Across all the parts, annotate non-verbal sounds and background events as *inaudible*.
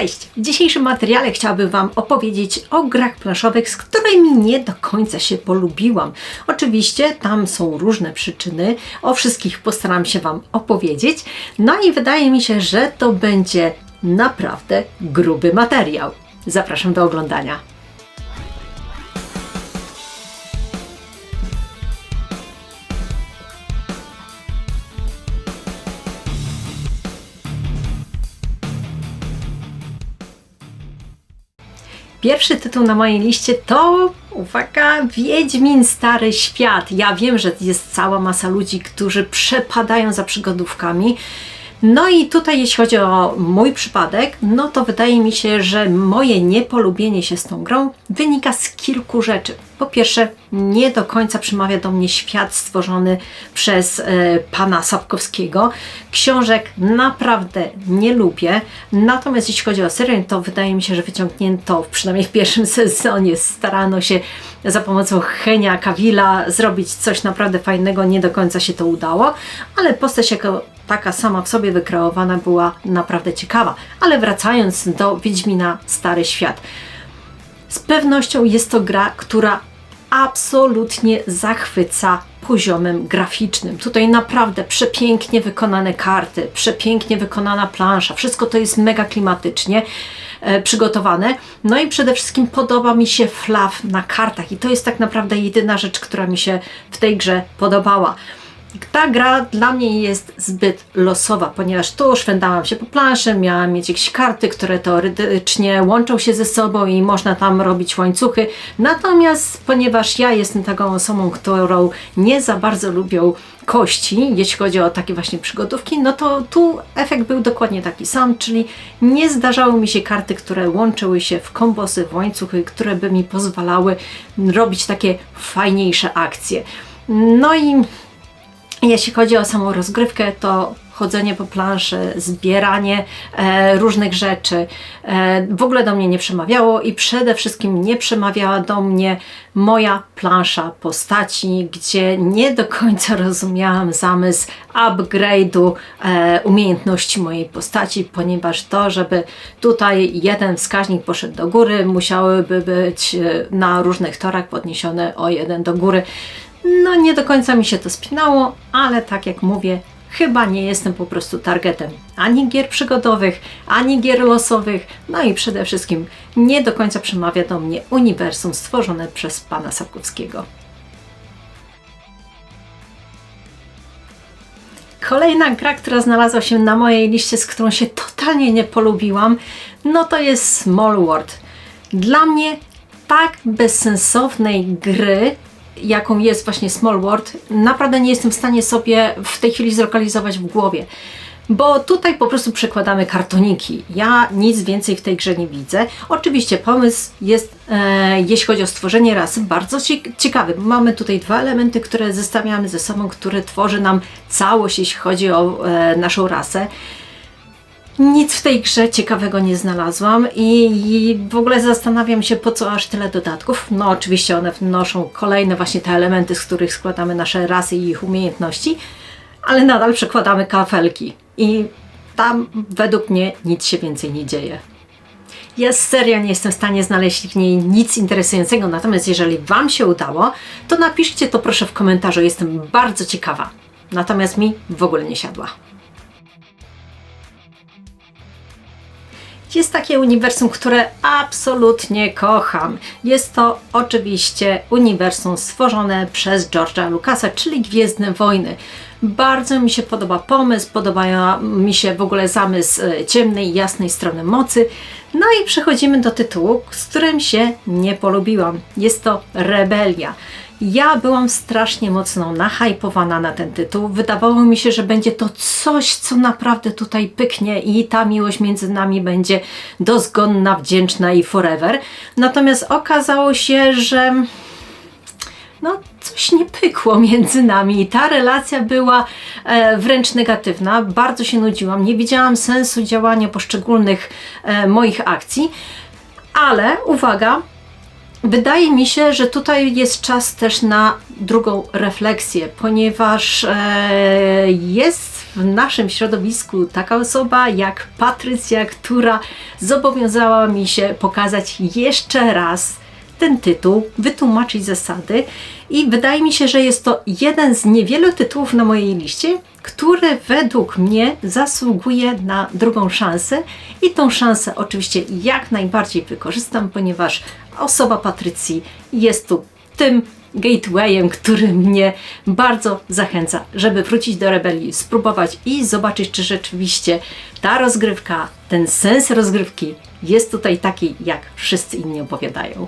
Cześć! W dzisiejszym materiale chciałabym Wam opowiedzieć o grach planszowych, z którymi nie do końca się polubiłam. Oczywiście tam są różne przyczyny, o wszystkich postaram się Wam opowiedzieć. No i wydaje mi się, że to będzie naprawdę gruby materiał. Zapraszam do oglądania. Pierwszy tytuł na mojej liście to, uwaga, Wiedźmin Stary Świat. Ja wiem, że jest cała masa ludzi, którzy przepadają za przygodówkami. No i tutaj, jeśli chodzi o mój przypadek, no to wydaje mi się, że moje niepolubienie się z tą grą wynika z kilku rzeczy. Po pierwsze, nie do końca przemawia do mnie świat stworzony przez e, pana Sapkowskiego. Książek naprawdę nie lubię, natomiast jeśli chodzi o serię, to wydaje mi się, że wyciągnięto, przynajmniej w pierwszym *laughs* sezonie, starano się za pomocą Henia Kawila zrobić coś naprawdę fajnego. Nie do końca się to udało, ale postać jako taka sama w sobie wykreowana była naprawdę ciekawa. Ale wracając do Wiedźmina Stary Świat. Z pewnością jest to gra, która absolutnie zachwyca poziomem graficznym. Tutaj naprawdę przepięknie wykonane karty, przepięknie wykonana plansza, wszystko to jest mega klimatycznie e, przygotowane. No i przede wszystkim podoba mi się flaw na kartach i to jest tak naprawdę jedyna rzecz, która mi się w tej grze podobała. Ta gra dla mnie jest zbyt losowa, ponieważ tu szwendałam się po planszy, miałam mieć jakieś karty, które teoretycznie łączą się ze sobą i można tam robić łańcuchy. Natomiast ponieważ ja jestem taką osobą, którą nie za bardzo lubią kości, jeśli chodzi o takie właśnie przygotówki, no to tu efekt był dokładnie taki sam, czyli nie zdarzały mi się karty, które łączyły się w kombosy, w łańcuchy, które by mi pozwalały robić takie fajniejsze akcje. No i jeśli chodzi o samą rozgrywkę, to chodzenie po planszy, zbieranie e, różnych rzeczy e, w ogóle do mnie nie przemawiało i przede wszystkim nie przemawiała do mnie moja plansza postaci, gdzie nie do końca *laughs* rozumiałam zamysł upgrade'u e, umiejętności mojej postaci, ponieważ to, żeby tutaj jeden wskaźnik poszedł do góry, musiałyby być e, na różnych torach podniesione o jeden do góry. No nie do końca mi się to spinało, ale tak jak mówię, chyba nie jestem po prostu targetem ani gier przygodowych, ani gier losowych, no i przede wszystkim nie do końca przemawia do mnie uniwersum stworzone przez pana Sapkowskiego. Kolejna gra, która znalazła się na mojej liście, z którą się totalnie nie polubiłam, no to jest Small World. Dla mnie tak bezsensownej gry jaką jest właśnie Small World, naprawdę nie jestem w stanie sobie w tej chwili zlokalizować w głowie. Bo tutaj po prostu przekładamy kartoniki. Ja nic więcej w tej grze nie widzę. Oczywiście pomysł jest, e, jeśli chodzi o stworzenie rasy, bardzo ciekawy. Mamy tutaj dwa elementy, które zestawiamy ze sobą, które tworzy nam całość, jeśli chodzi o e, naszą rasę. Nic w tej grze ciekawego nie znalazłam i, i, w ogóle zastanawiam się, po co aż tyle dodatków. No, oczywiście one wnoszą kolejne właśnie te elementy, z których składamy nasze rasy i ich umiejętności, ale nadal przekładamy kafelki i tam według mnie nic się więcej nie dzieje. Ja serio nie jestem w stanie znaleźć w niej nic interesującego, natomiast jeżeli Wam się udało, to napiszcie to proszę w komentarzu, jestem bardzo ciekawa. Natomiast mi w ogóle nie siadła. Jest takie uniwersum, które absolutnie kocham. Jest to oczywiście uniwersum stworzone przez George'a Lucasa, czyli Gwiezdne Wojny. Bardzo mi się podoba pomysł, podoba mi się w ogóle zamysł e, ciemnej, jasnej strony mocy. No i przechodzimy do tytułu, z którym się nie polubiłam. Jest to Rebelia. Ja byłam strasznie mocno nahypowana na ten tytuł. Wydawało mi się, że będzie to coś, co naprawdę tutaj pyknie i ta miłość między nami będzie dozgonna, wdzięczna i forever. Natomiast okazało się, że no, coś nie pykło między nami ta relacja była e, wręcz negatywna. Bardzo się nudziłam, nie widziałam sensu działania poszczególnych e, moich akcji, ale uwaga, Wydaje mi się, że tutaj jest czas też na drugą refleksję, ponieważ e, jest w naszym środowisku taka osoba jak Patrycja, która zobowiązała mi się pokazać jeszcze raz ten tytuł, wytłumaczyć zasady i wydaje mi się, że jest to jeden z niewielu tytułów na mojej liście, który według mnie zasługuje na drugą szansę i tą szansę oczywiście jak najbardziej wykorzystam, ponieważ osoba Patrycji jest tu tym gatewayem, który mnie bardzo zachęca, żeby wrócić do rebelii, spróbować i zobaczyć, czy rzeczywiście ta rozgrywka, ten sens rozgrywki jest tutaj taki, jak wszyscy inni opowiadają.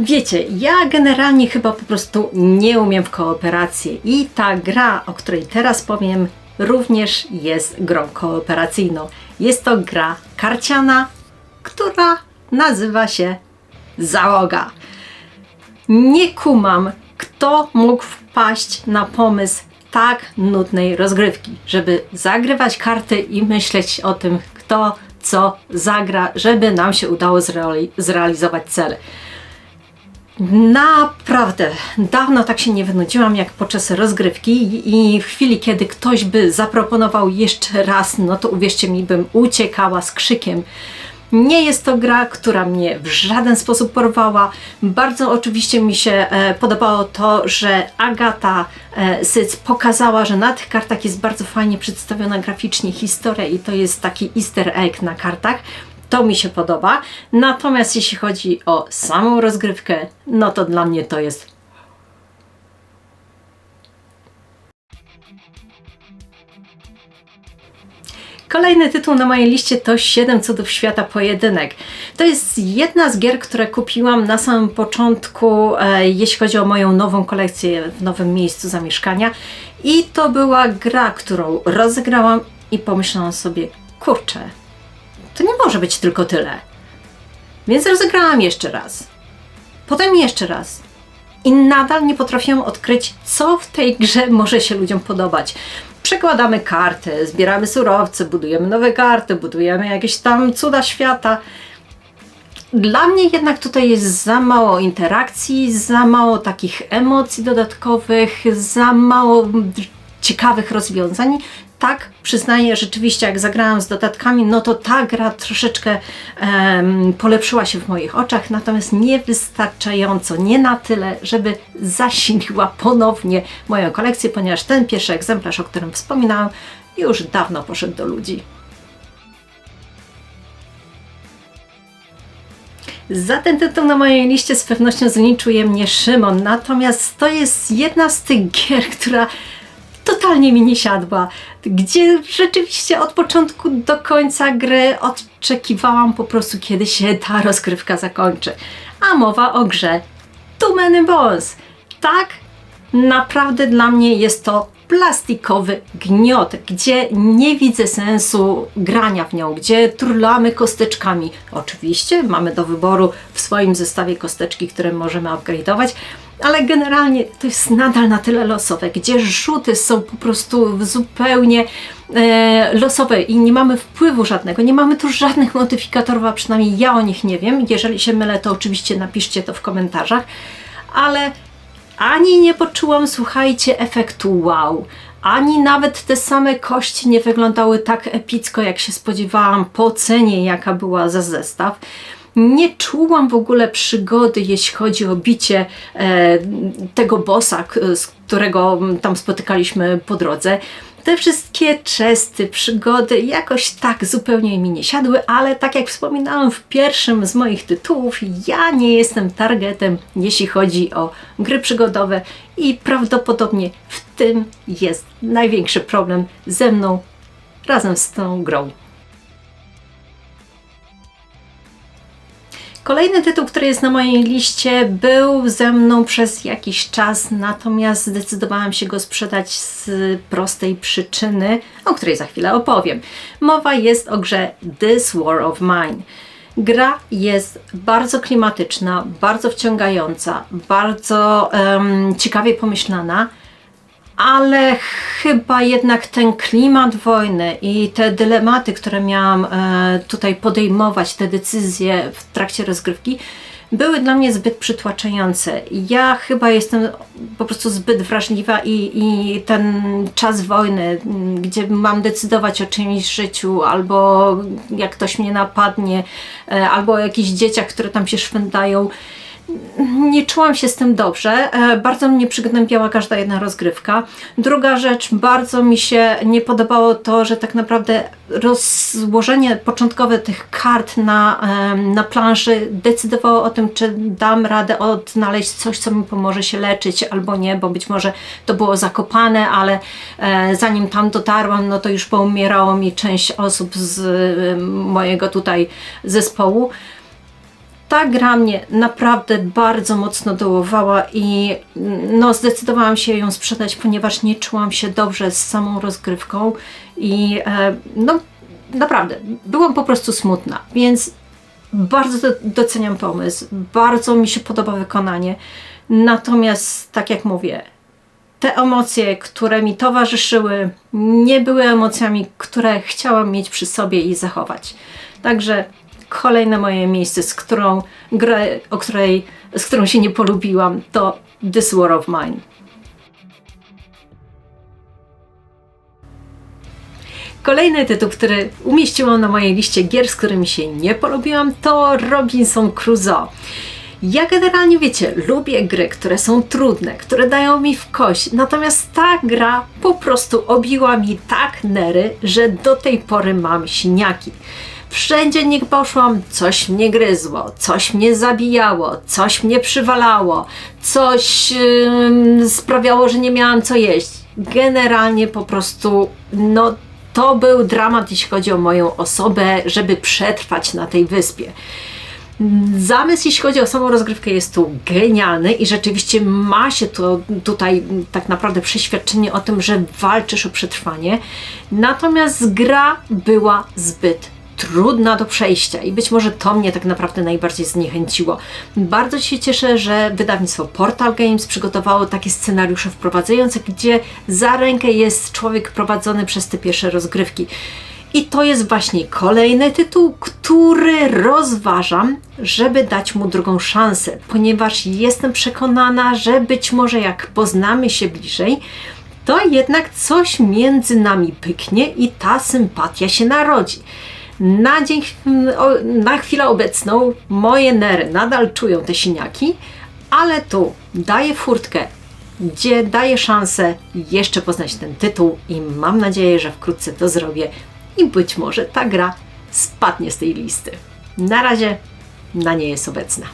Wiecie, ja generalnie chyba po prostu nie umiem w kooperację i ta gra, o której teraz powiem, również jest grą kooperacyjną. Jest to gra karciana, która nazywa się Załoga. Nie kumam, kto mógł wpaść na pomysł tak nudnej rozgrywki, żeby zagrywać karty i myśleć o tym, kto co zagra, żeby nam się udało zreali zrealizować cele. Naprawdę, dawno tak się nie wynudziłam jak podczas rozgrywki i w chwili, kiedy ktoś by zaproponował jeszcze raz, no to uwierzcie mi, bym uciekała z krzykiem. Nie jest to gra, która mnie w żaden sposób porwała. Bardzo oczywiście mi się e, podobało to, że Agata e, Syc pokazała, że na tych kartach jest bardzo fajnie przedstawiona graficznie historia i to jest taki easter egg na kartach. To mi się podoba. Natomiast jeśli chodzi o samą rozgrywkę, no to dla mnie to jest Kolejny tytuł na mojej liście to 7 cudów świata pojedynek. To jest jedna z gier, które kupiłam na samym początku, e, jeśli chodzi o moją nową kolekcję w nowym miejscu zamieszkania. I to była gra, którą rozegrałam i pomyślałam sobie, kurczę, to nie może być tylko tyle. Więc rozegrałam jeszcze raz. Potem jeszcze raz. I nadal nie potrafiłam odkryć, co w tej grze może się ludziom podobać. Przekładamy karty, zbieramy surowce, budujemy nowe karty, budujemy jakieś tam cuda świata. Dla mnie jednak tutaj jest za mało interakcji, za mało takich emocji dodatkowych, za mało ciekawych rozwiązań tak, przyznaję, rzeczywiście jak zagrałam z dodatkami, no to ta gra troszeczkę um, polepszyła się w moich oczach, natomiast niewystarczająco, nie na tyle, żeby zasiliła ponownie moją kolekcję, ponieważ ten pierwszy egzemplarz, o którym wspominałam, już dawno poszedł do ludzi. Za ten tytuł na mojej liście z pewnością zliczuje mnie Szymon, natomiast to jest jedna z tych gier, która totalnie mi nie siadła, gdzie rzeczywiście od początku do końca gry oczekiwałam po prostu, kiedy się ta rozgrywka zakończy. A mowa o grze Too Many Balls. Tak, naprawdę dla mnie jest to plastikowy gniot, gdzie nie widzę sensu grania w nią, gdzie turlamy kosteczkami. Oczywiście mamy do wyboru w swoim zestawie kosteczki, które możemy upgrade'ować, ale generalnie to jest nadal na tyle losowe, gdzie rzuty są po prostu zupełnie e, losowe i nie mamy wpływu żadnego, nie mamy tu żadnych modyfikatorów, a przynajmniej ja o nich nie wiem. Jeżeli się mylę, to oczywiście napiszcie to w komentarzach, ale ani nie poczułam, słuchajcie, efektu wow. Ani nawet te same kości nie wyglądały tak epicko, jak się spodziewałam po cenie, jaka była za zestaw nie czułam w ogóle przygody, jeśli chodzi o bicie e, tego bossa, którego tam spotykaliśmy po drodze. Te wszystkie czesty, przygody jakoś tak zupełnie mi nie siadły, ale tak jak wspominałam w pierwszym z moich tytułów, ja nie jestem targetem, jeśli chodzi o gry przygodowe i prawdopodobnie w tym jest największy problem ze mną razem z tą grą. Kolejny tytuł, który jest na mojej liście, był ze mną przez jakiś czas, natomiast zdecydowałam się go sprzedać z prostej przyczyny, o której za chwilę opowiem. Mowa jest o grze This War of Mine. Gra jest bardzo klimatyczna, bardzo wciągająca, bardzo um, ciekawie pomyślana ale chyba jednak ten klimat wojny i te dylematy, które miałam e, tutaj podejmować, te decyzje w trakcie rozgrywki, były dla mnie zbyt przytłaczające. Ja chyba jestem po prostu zbyt wrażliwa i, i ten czas wojny, gdzie mam decydować o czymś życiu, albo jak ktoś mnie napadnie, e, albo o jakichś dzieciach, które tam się szwędają, nie czułam się z tym dobrze. E, bardzo mnie przygnębiała każda jedna rozgrywka. Druga rzecz, bardzo mi się nie podobało to, że tak naprawdę rozłożenie początkowe tych kart na, na planszy decydowało o tym, czy dam radę odnaleźć coś, co mi pomoże się leczyć albo nie, bo być może to było zakopane, ale e, zanim tam dotarłam, no to już poumierało mi część osób z mojego tutaj zespołu ta gra mnie naprawdę bardzo mocno dołowała i no, zdecydowałam się ją sprzedać, ponieważ nie czułam się dobrze z samą rozgrywką i e, no naprawdę byłam po prostu smutna, więc bardzo doceniam pomysł, bardzo mi się podoba wykonanie. Natomiast, tak jak mówię, te emocje, które mi towarzyszyły, nie były emocjami, które chciałam mieć przy sobie i zachować. Także kolejne moje miejsce, z którą grę, o której, z którą się nie polubiłam, to This War of Mine. Kolejny tytuł, który umieściłam na mojej liście gier, z którymi się nie polubiłam, to Robinson Crusoe. Ja generalnie wiecie, lubię gry, które są trudne, które dają mi w kość, natomiast ta gra po prostu obiła mi tak nery, że do tej pory mam siniaki. Wszędzie nie poszłam, coś mnie gryzło, coś mnie zabijało, coś mnie przywalało, coś yy, sprawiało, że nie miałam co jeść. Generalnie po prostu, no to był dramat, jeśli chodzi o moją osobę, żeby przetrwać na tej wyspie. Zamysł, jeśli chodzi o samą rozgrywkę, jest tu genialny i rzeczywiście ma się to tutaj tak naprawdę przeświadczenie o tym, że walczysz o przetrwanie. Natomiast gra była zbyt trudna do przejścia i być może to mnie tak naprawdę najbardziej zniechęciło. Bardzo się cieszę, że wydawnictwo Portal Games przygotowało takie scenariusze wprowadzające, gdzie za rękę jest człowiek prowadzony przez te pierwsze rozgrywki. I to jest właśnie kolejny tytuł, który rozważam, żeby dać mu drugą szansę, ponieważ jestem przekonana, że być może jak poznamy się bliżej, to jednak coś między nami pyknie i ta sympatia się narodzi. Na, dzień, na chwilę obecną moje nery nadal czują te siniaki, ale tu daję furtkę, gdzie daję szansę jeszcze poznać ten tytuł i mam nadzieję, że wkrótce to zrobię i być może ta gra spadnie z tej listy. Na razie na nie jest obecna.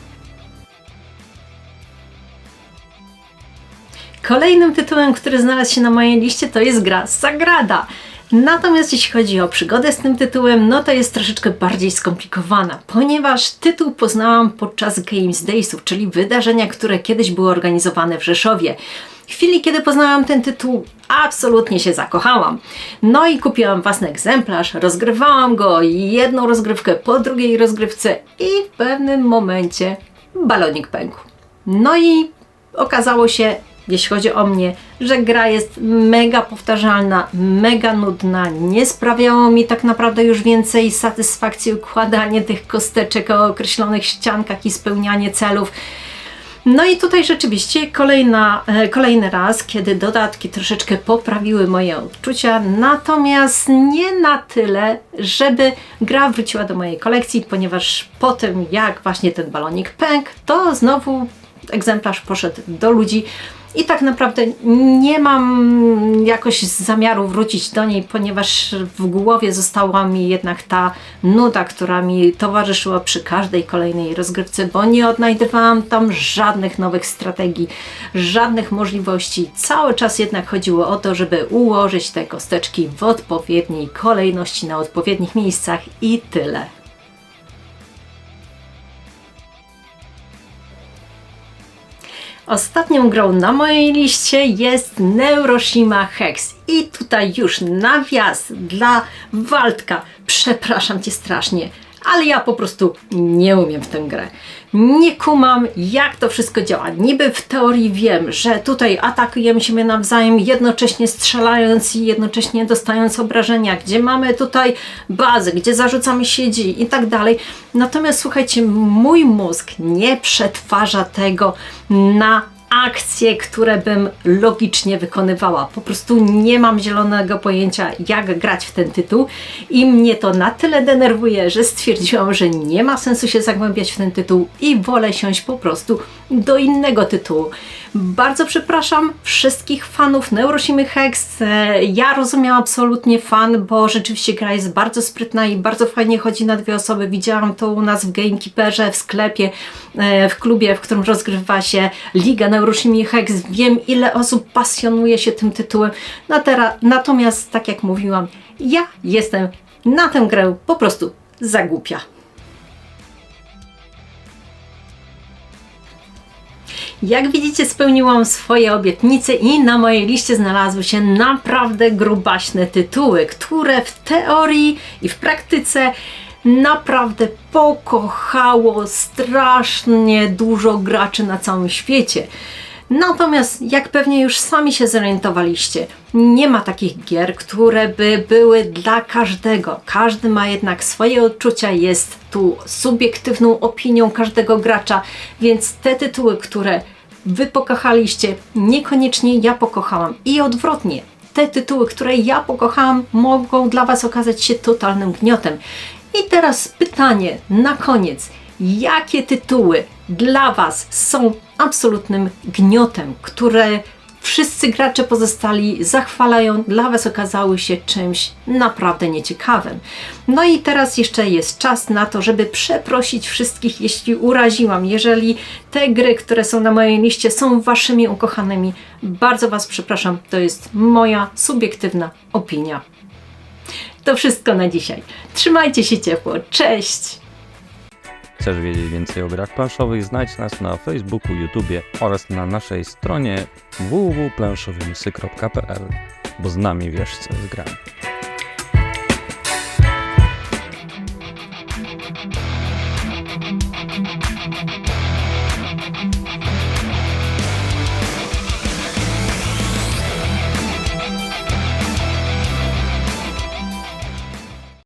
Kolejnym tytułem, który znalazł się na mojej liście, to jest gra Sagrada. Natomiast jeśli chodzi o przygodę z tym tytułem, no to jest troszeczkę bardziej skomplikowana, ponieważ tytuł poznałam podczas Games Daysów, czyli wydarzenia, które kiedyś były organizowane w Rzeszowie. W chwili, kiedy poznałam ten tytuł, absolutnie się zakochałam. No i kupiłam własny egzemplarz, rozgrywałam go jedną rozgrywkę po drugiej rozgrywce i w pewnym momencie balonik pękł. No i okazało się, jeśli chodzi o mnie, że gra jest mega powtarzalna, mega nudna, nie sprawiało mi tak naprawdę już więcej satysfakcji układanie tych kosteczek o określonych ściankach i spełnianie celów. No i tutaj rzeczywiście kolejna, e, kolejny raz, kiedy dodatki troszeczkę poprawiły moje odczucia, natomiast nie na tyle, żeby gra wróciła do mojej kolekcji, ponieważ po tym jak właśnie ten balonik pękł, to znowu egzemplarz poszedł do ludzi, i tak naprawdę nie mam jakoś zamiaru wrócić do niej, ponieważ w głowie została mi jednak ta nuda, która mi towarzyszyła przy każdej kolejnej rozgrywce, bo nie odnajdywałam tam żadnych nowych strategii, żadnych możliwości. Cały czas jednak chodziło o to, żeby ułożyć te kosteczki w odpowiedniej kolejności, na odpowiednich miejscach i tyle. Ostatnią grą na mojej liście jest Neuroshima Hex. I tutaj już nawias dla Waldka. Przepraszam Cię strasznie, ale ja po prostu nie umiem w tę grę. Nie kumam, jak to wszystko działa. Niby w teorii wiem, że tutaj atakujemy siebie nawzajem, jednocześnie strzelając i jednocześnie dostając obrażenia, gdzie mamy tutaj bazę, gdzie zarzucamy siedzi i tak dalej. Natomiast słuchajcie, mój mózg nie przetwarza tego na akcje, które bym logicznie wykonywała. Po prostu nie mam zielonego pojęcia, jak grać w ten tytuł i mnie to na tyle denerwuje, że stwierdziłam, że nie ma sensu się zagłębiać w ten tytuł i wolę siąść po prostu do innego tytułu. Bardzo przepraszam wszystkich fanów Neuroshimy Hex. E, Ja rozumiem absolutnie fan, bo rzeczywiście gra jest bardzo sprytna i bardzo fajnie chodzi na dwie osoby. Widziałam to u nas w Gamekeeperze, w sklepie, e, w klubie, w którym rozgrywa się Liga Neuroshimy Hex. Wiem, ile osób pasjonuje się tym tytułem. Natomiast, tak jak mówiłam, ja jestem na tę grę po prostu za Jak widzicie, spełniłam swoje obietnice i na mojej liście znalazły się naprawdę grubaśne tytuły, które w teorii i w praktyce naprawdę pokochało strasznie dużo graczy na całym świecie. Natomiast, jak pewnie już sami się zorientowaliście, nie ma takich gier, które by były dla każdego. Każdy ma jednak swoje odczucia, jest tu subiektywną opinią każdego gracza, więc te tytuły, które Wy pokochaliście, niekoniecznie ja pokochałam. I odwrotnie, te tytuły, które ja pokochałam, mogą dla Was okazać się totalnym gniotem. I teraz pytanie na koniec. Jakie tytuły dla Was są absolutnym gniotem, które wszyscy gracze pozostali zachwalają, dla Was okazały się czymś naprawdę nieciekawym. No i teraz jeszcze jest czas na to, żeby przeprosić wszystkich, jeśli uraziłam. Jeżeli te gry, które są na mojej liście, są Waszymi ukochanymi, bardzo Was przepraszam, to jest moja subiektywna opinia. To wszystko na dzisiaj. Trzymajcie się ciepło. Cześć! Chcesz wiedzieć więcej o grach planszowych? Znajdź nas na Facebooku, YouTubie oraz na naszej stronie www.planszowymysy.pl, bo z nami wiesz co jest grami.